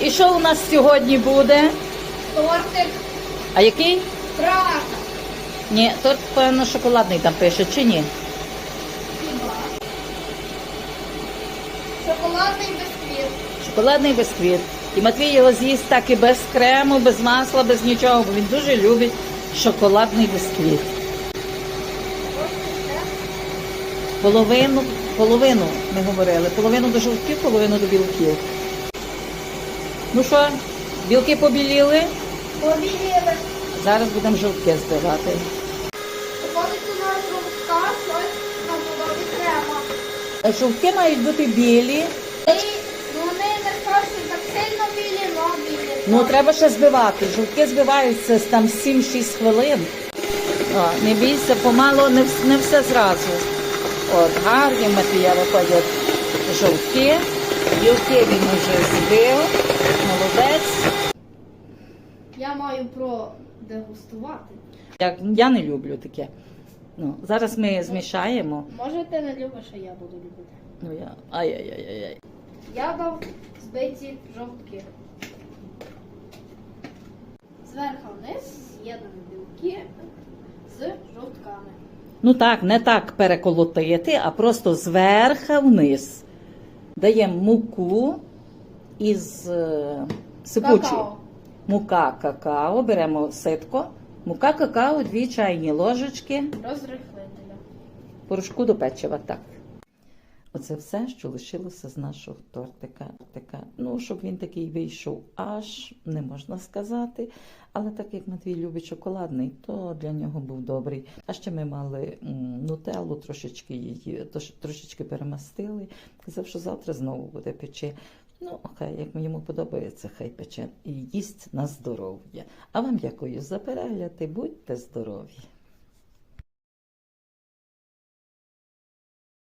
І що у нас сьогодні буде? Тортик А який? праха. Ні, торт, певно, шоколадний там пише, чи ні? Хіба? Шоколадний бисквіт. Шоколадний бисквіт. І Матвій його з'їсть так і без крему, без масла, без нічого, бо він дуже любить шоколадний бисквіт. Половину, половину ми говорили. Половину до жовтків, половину до білків. Ну що, білки побіліли? Побіліли. Зараз будемо жовтки збивати. Виходить у нас жовтка, щось на подобі крема. Жовтки мають бути білі. І вони не страшно так сильно білі, но білі. Ну, треба ще збивати. Жовтки збиваються там 7-6 хвилин. О, не бійся, помало не, не все зразу. От, гарні в Матвія виходять жовтки. Білки він уже збив. Молодець. Я маю продегустувати. Я, я не люблю таке. Ну, зараз ми змішаємо. Може ти не любиш, а я буду любити. Ну, я... Ай-яй-яй-яй. Я дав збиті жовтки. Зверху вниз з'єднані білки з жовтками. Ну так, не так переколотити, а просто зверха вниз. Даємо муку із е, сипучої. Какао. Мука какао, беремо ситко. Мука какао, дві чайні ложечки, Розрихлителя. порошку до печива, так. Оце все, що лишилося з нашого тортика. Ну, щоб він такий вийшов аж, не можна сказати. Але так як Матвій любить шоколадний, то для нього був добрий. А ще ми мали нутеллу, трошечки її, трошечки перемастили. Казав, що завтра знову буде пече. Ну, хай як йому подобається, хай пече і їсть на здоров'я. А вам дякую за перегляд і будьте здорові!